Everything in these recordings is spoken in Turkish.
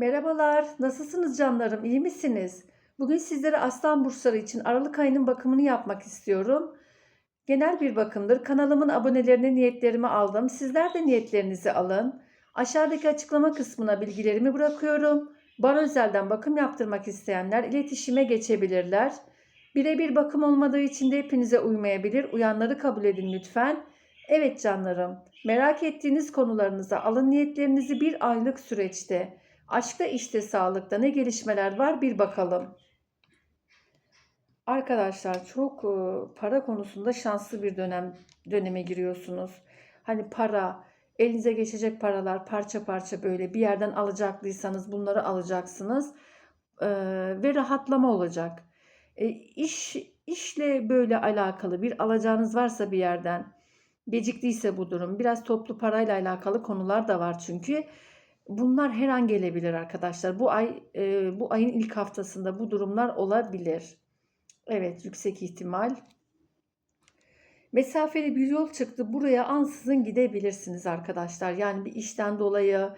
Merhabalar, nasılsınız canlarım? İyi misiniz? Bugün sizlere Aslan burçları için Aralık ayının bakımını yapmak istiyorum. Genel bir bakımdır. Kanalımın abonelerine niyetlerimi aldım. Sizler de niyetlerinizi alın. Aşağıdaki açıklama kısmına bilgilerimi bırakıyorum. Bana özelden bakım yaptırmak isteyenler iletişime geçebilirler. Birebir bakım olmadığı için de hepinize uymayabilir. Uyanları kabul edin lütfen. Evet canlarım, merak ettiğiniz konularınıza alın niyetlerinizi bir aylık süreçte Aşkta işte sağlıkta ne gelişmeler var bir bakalım. Arkadaşlar çok e, para konusunda şanslı bir dönem döneme giriyorsunuz. Hani para, elinize geçecek paralar parça parça böyle bir yerden alacaklıysanız bunları alacaksınız. E, ve rahatlama olacak. E, iş işle böyle alakalı bir alacağınız varsa bir yerden geciktiyse bu durum biraz toplu parayla alakalı konular da var çünkü. Bunlar her an gelebilir arkadaşlar. Bu ay e, bu ayın ilk haftasında bu durumlar olabilir. Evet, yüksek ihtimal. Mesafeli bir yol çıktı. Buraya ansızın gidebilirsiniz arkadaşlar. Yani bir işten dolayı,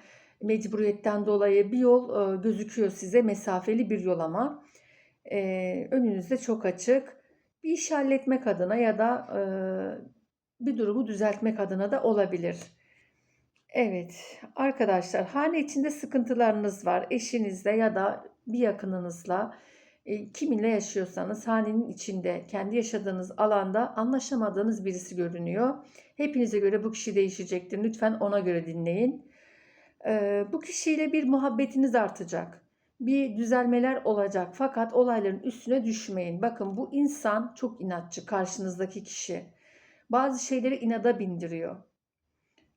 mecburiyetten dolayı bir yol e, gözüküyor size. Mesafeli bir yol ama e, önünüzde çok açık. Bir iş halletmek adına ya da e, bir durumu düzeltmek adına da olabilir. Evet, arkadaşlar hane içinde sıkıntılarınız var. Eşinizle ya da bir yakınınızla e, kiminle yaşıyorsanız hanenin içinde kendi yaşadığınız alanda anlaşamadığınız birisi görünüyor. Hepinize göre bu kişi değişecektir. Lütfen ona göre dinleyin. E, bu kişiyle bir muhabbetiniz artacak. Bir düzelmeler olacak fakat olayların üstüne düşmeyin. Bakın bu insan çok inatçı karşınızdaki kişi. Bazı şeyleri inada bindiriyor.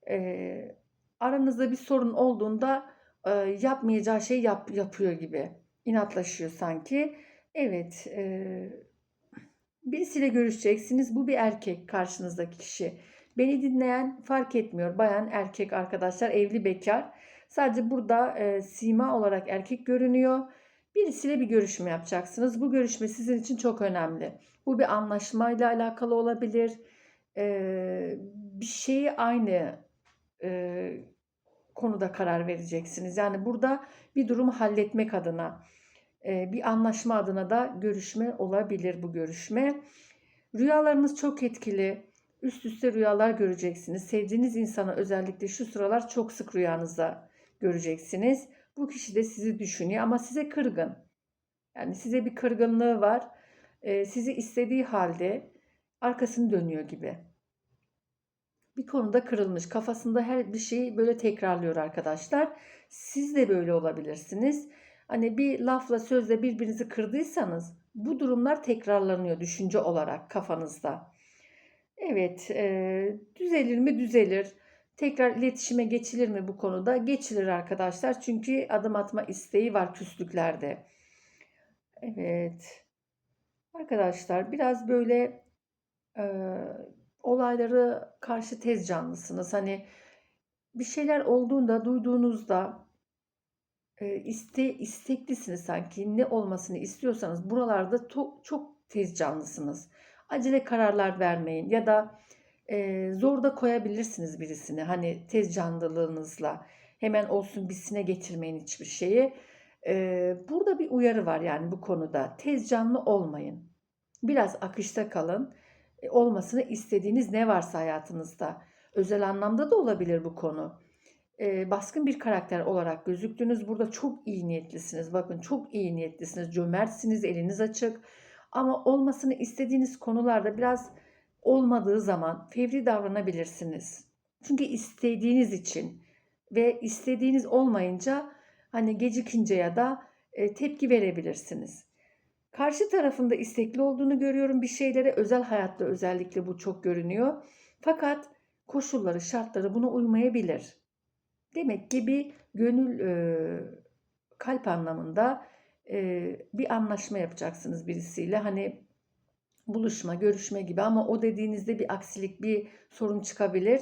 Ee, aranızda bir sorun olduğunda e, yapmayacağı şey yap, yapıyor gibi. İnatlaşıyor sanki. Evet, e, birisiyle görüşeceksiniz. Bu bir erkek karşınızdaki kişi. Beni dinleyen fark etmiyor. Bayan, erkek arkadaşlar, evli, bekar. Sadece burada e, sima olarak erkek görünüyor. Birisiyle bir görüşme yapacaksınız. Bu görüşme sizin için çok önemli. Bu bir anlaşmayla alakalı olabilir. E, bir şeyi aynı e, konuda karar vereceksiniz. Yani burada bir durumu halletmek adına, e, bir anlaşma adına da görüşme olabilir bu görüşme. Rüyalarınız çok etkili. Üst üste rüyalar göreceksiniz. Sevdiğiniz insana özellikle şu sıralar çok sık rüyanızda göreceksiniz. Bu kişi de sizi düşünüyor ama size kırgın. Yani size bir kırgınlığı var. E, sizi istediği halde arkasını dönüyor gibi bir konuda kırılmış. Kafasında her bir şeyi böyle tekrarlıyor arkadaşlar. Siz de böyle olabilirsiniz. Hani bir lafla sözle birbirinizi kırdıysanız bu durumlar tekrarlanıyor düşünce olarak kafanızda. Evet, e, düzelir mi? Düzelir. Tekrar iletişime geçilir mi bu konuda? Geçilir arkadaşlar. Çünkü adım atma isteği var küslüklerde. Evet. Arkadaşlar biraz böyle e, olayları karşı tez canlısınız. Hani bir şeyler olduğunda, duyduğunuzda e, iste, isteklisiniz sanki. Ne olmasını istiyorsanız buralarda çok, çok tez canlısınız. Acele kararlar vermeyin ya da e, zor da koyabilirsiniz birisini. Hani tez canlılığınızla hemen olsun bisine getirmeyin hiçbir şeyi. E, burada bir uyarı var yani bu konuda. Tez canlı olmayın. Biraz akışta kalın olmasını istediğiniz ne varsa hayatınızda. Özel anlamda da olabilir bu konu. E, baskın bir karakter olarak gözüktünüz. Burada çok iyi niyetlisiniz. Bakın çok iyi niyetlisiniz. Cömertsiniz, eliniz açık. Ama olmasını istediğiniz konularda biraz olmadığı zaman fevri davranabilirsiniz. Çünkü istediğiniz için ve istediğiniz olmayınca hani gecikince ya da e, tepki verebilirsiniz. Karşı tarafında istekli olduğunu görüyorum bir şeylere. Özel hayatta özellikle bu çok görünüyor. Fakat koşulları, şartları buna uymayabilir. Demek ki bir gönül e, kalp anlamında e, bir anlaşma yapacaksınız birisiyle. Hani buluşma, görüşme gibi ama o dediğinizde bir aksilik, bir sorun çıkabilir.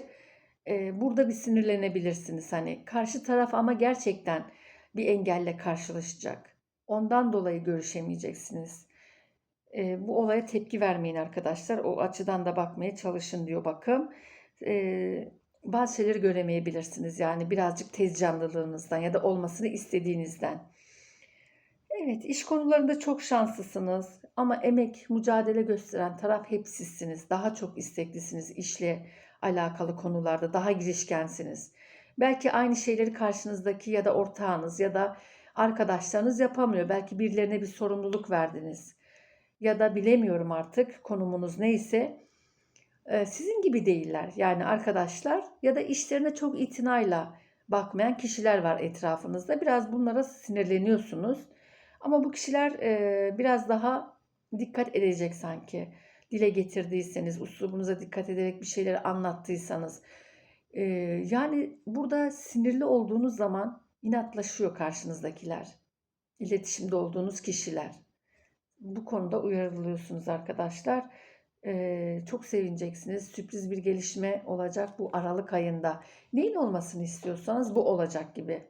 E, burada bir sinirlenebilirsiniz. Hani karşı taraf ama gerçekten bir engelle karşılaşacak. Ondan dolayı görüşemeyeceksiniz. E, bu olaya tepki vermeyin arkadaşlar. O açıdan da bakmaya çalışın diyor bakım. E, bazı şeyleri göremeyebilirsiniz. Yani birazcık tez canlılığınızdan ya da olmasını istediğinizden. Evet, iş konularında çok şanslısınız ama emek, mücadele gösteren taraf hep sizsiniz. Daha çok isteklisiniz işle alakalı konularda, daha girişkensiniz. Belki aynı şeyleri karşınızdaki ya da ortağınız ya da arkadaşlarınız yapamıyor. Belki birilerine bir sorumluluk verdiniz. Ya da bilemiyorum artık konumunuz neyse. Ee, Sizin gibi değiller. Yani arkadaşlar ya da işlerine çok itinayla bakmayan kişiler var etrafınızda. Biraz bunlara sinirleniyorsunuz. Ama bu kişiler e, biraz daha dikkat edecek sanki. Dile getirdiyseniz, uslubunuza dikkat ederek bir şeyleri anlattıysanız. E, yani burada sinirli olduğunuz zaman inatlaşıyor karşınızdakiler. İletişimde olduğunuz kişiler. Bu konuda uyarılıyorsunuz arkadaşlar. E, çok sevineceksiniz. Sürpriz bir gelişme olacak bu Aralık ayında. Neyin olmasını istiyorsanız bu olacak gibi.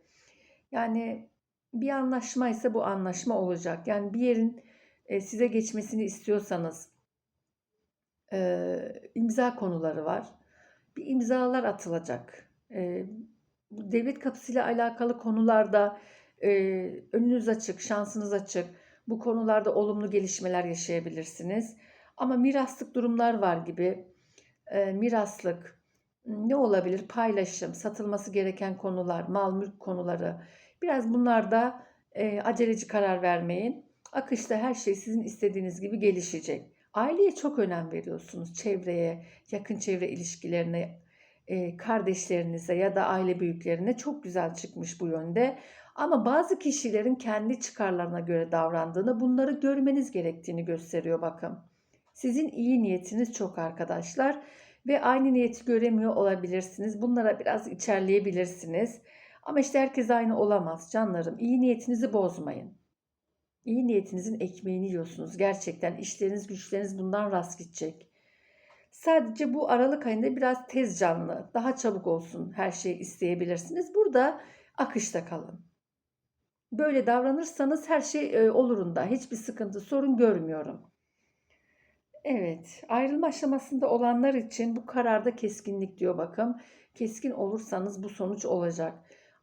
Yani bir anlaşma ise bu anlaşma olacak. Yani bir yerin e, size geçmesini istiyorsanız e, imza konuları var. Bir imzalar atılacak. E, bu devlet kapısıyla alakalı konularda e, önünüz açık, şansınız açık. Bu konularda olumlu gelişmeler yaşayabilirsiniz. Ama miraslık durumlar var gibi. E, miraslık ne olabilir? Paylaşım, satılması gereken konular, mal mülk konuları. Biraz bunlarda e, aceleci karar vermeyin. Akışta her şey sizin istediğiniz gibi gelişecek. Aileye çok önem veriyorsunuz. Çevreye, yakın çevre ilişkilerine, kardeşlerinize ya da aile büyüklerine çok güzel çıkmış bu yönde. Ama bazı kişilerin kendi çıkarlarına göre davrandığını, bunları görmeniz gerektiğini gösteriyor bakın. Sizin iyi niyetiniz çok arkadaşlar ve aynı niyeti göremiyor olabilirsiniz. Bunlara biraz içerleyebilirsiniz. Ama işte herkes aynı olamaz canlarım. İyi niyetinizi bozmayın. İyi niyetinizin ekmeğini yiyorsunuz. Gerçekten işleriniz güçleriniz bundan rast gidecek. Sadece bu Aralık ayında biraz tez canlı, daha çabuk olsun her şeyi isteyebilirsiniz. Burada akışta kalın. Böyle davranırsanız her şey e, olurunda. Hiçbir sıkıntı, sorun görmüyorum. Evet, ayrılma aşamasında olanlar için bu kararda keskinlik diyor bakın. Keskin olursanız bu sonuç olacak.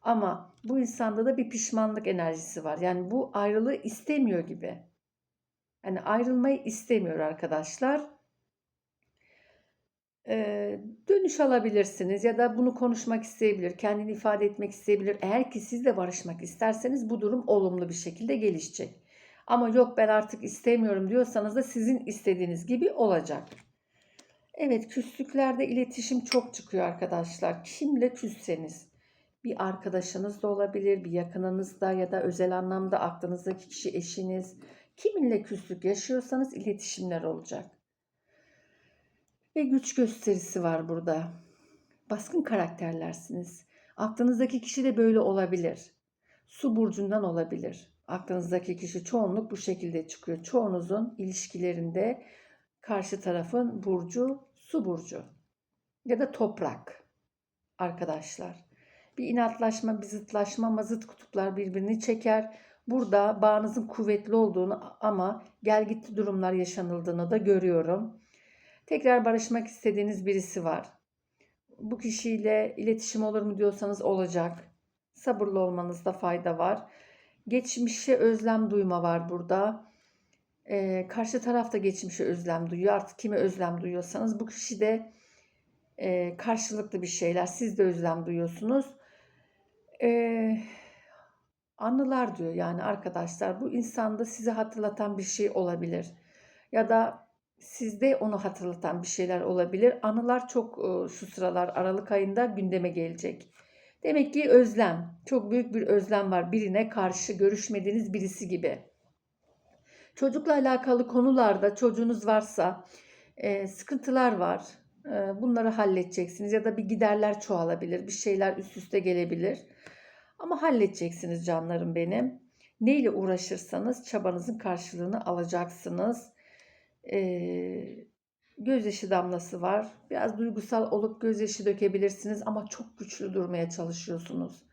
Ama bu insanda da bir pişmanlık enerjisi var. Yani bu ayrılığı istemiyor gibi. Yani ayrılmayı istemiyor arkadaşlar. Dönüş alabilirsiniz ya da bunu konuşmak isteyebilir, kendini ifade etmek isteyebilir. Eğer ki siz de barışmak isterseniz bu durum olumlu bir şekilde gelişecek. Ama yok ben artık istemiyorum diyorsanız da sizin istediğiniz gibi olacak. Evet küslüklerde iletişim çok çıkıyor arkadaşlar. Kimle küsseniz bir arkadaşınız da olabilir, bir yakınınız da ya da özel anlamda aklınızdaki kişi eşiniz. Kiminle küslük yaşıyorsanız iletişimler olacak. Ve güç gösterisi var burada. Baskın karakterlersiniz. Aklınızdaki kişi de böyle olabilir. Su burcundan olabilir. Aklınızdaki kişi çoğunluk bu şekilde çıkıyor. Çoğunuzun ilişkilerinde karşı tarafın burcu su burcu ya da toprak arkadaşlar. Bir inatlaşma, bir zıtlaşma ama kutuplar birbirini çeker. Burada bağınızın kuvvetli olduğunu ama gel gitti durumlar yaşanıldığını da görüyorum. Tekrar barışmak istediğiniz birisi var. Bu kişiyle iletişim olur mu diyorsanız olacak. Sabırlı olmanızda fayda var. Geçmişe özlem duyma var burada. Ee, karşı taraf da geçmişe özlem duyuyor. Artık kime özlem duyuyorsanız bu kişi de e, karşılıklı bir şeyler. Siz de özlem duyuyorsunuz. Ee, anılar diyor yani arkadaşlar. Bu insanda sizi hatırlatan bir şey olabilir. Ya da sizde onu hatırlatan bir şeyler olabilir. Anılar çok e, şu sıralar Aralık ayında gündeme gelecek. Demek ki özlem, çok büyük bir özlem var birine karşı görüşmediğiniz birisi gibi. Çocukla alakalı konularda çocuğunuz varsa e, sıkıntılar var. E, bunları halledeceksiniz ya da bir giderler çoğalabilir, bir şeyler üst üste gelebilir. Ama halledeceksiniz canlarım benim. Neyle uğraşırsanız çabanızın karşılığını alacaksınız. Ee, gözyaşı damlası var. Biraz duygusal olup gözyaşı dökebilirsiniz ama çok güçlü durmaya çalışıyorsunuz.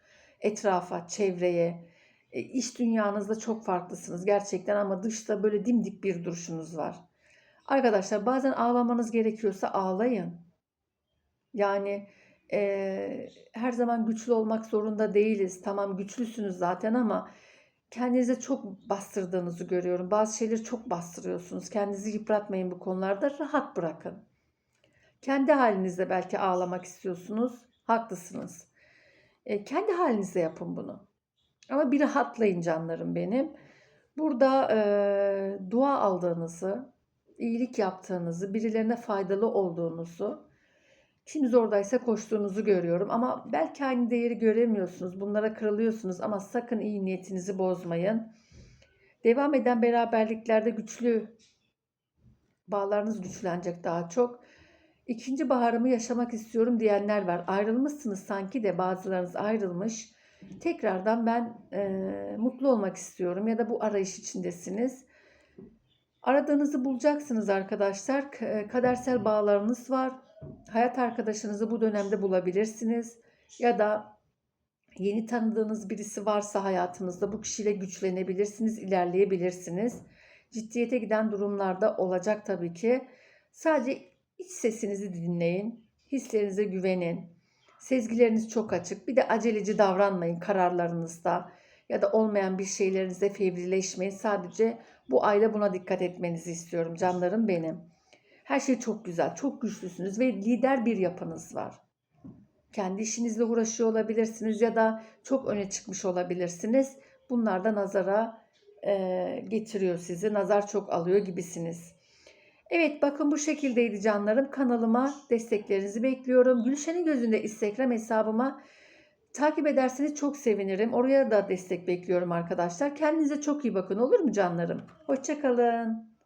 Etrafa, çevreye, e, iş dünyanızda çok farklısınız gerçekten ama dışta böyle dimdik bir duruşunuz var. Arkadaşlar bazen ağlamanız gerekiyorsa ağlayın. Yani Eee, her zaman güçlü olmak zorunda değiliz. Tamam güçlüsünüz zaten ama kendinize çok bastırdığınızı görüyorum. Bazı şeyleri çok bastırıyorsunuz. Kendinizi yıpratmayın bu konularda. Rahat bırakın. Kendi halinizde belki ağlamak istiyorsunuz. Haklısınız. E, kendi halinizde yapın bunu. Ama bir rahatlayın canlarım benim. Burada e, dua aldığınızı, iyilik yaptığınızı, birilerine faydalı olduğunuzu, kim zordaysa koştuğunuzu görüyorum. Ama belki aynı değeri göremiyorsunuz. Bunlara kırılıyorsunuz ama sakın iyi niyetinizi bozmayın. Devam eden beraberliklerde güçlü bağlarınız güçlenecek daha çok. İkinci baharımı yaşamak istiyorum diyenler var. Ayrılmışsınız sanki de bazılarınız ayrılmış. Tekrardan ben e, mutlu olmak istiyorum ya da bu arayış içindesiniz. Aradığınızı bulacaksınız arkadaşlar. K- Kadersel bağlarınız var. Hayat arkadaşınızı bu dönemde bulabilirsiniz. Ya da yeni tanıdığınız birisi varsa hayatınızda bu kişiyle güçlenebilirsiniz, ilerleyebilirsiniz. Ciddiyete giden durumlarda olacak tabii ki. Sadece iç sesinizi dinleyin, hislerinize güvenin. Sezgileriniz çok açık. Bir de aceleci davranmayın kararlarınızda ya da olmayan bir şeylerinizde fevrileşmeyin. Sadece bu ayda buna dikkat etmenizi istiyorum canlarım benim. Her şey çok güzel, çok güçlüsünüz ve lider bir yapınız var. Kendi işinizle uğraşıyor olabilirsiniz ya da çok öne çıkmış olabilirsiniz. Bunlar da nazara e, getiriyor sizi. Nazar çok alıyor gibisiniz. Evet bakın bu şekildeydi canlarım. Kanalıma desteklerinizi bekliyorum. Gülşen'in gözünde Instagram hesabıma takip ederseniz çok sevinirim. Oraya da destek bekliyorum arkadaşlar. Kendinize çok iyi bakın olur mu canlarım? Hoşçakalın.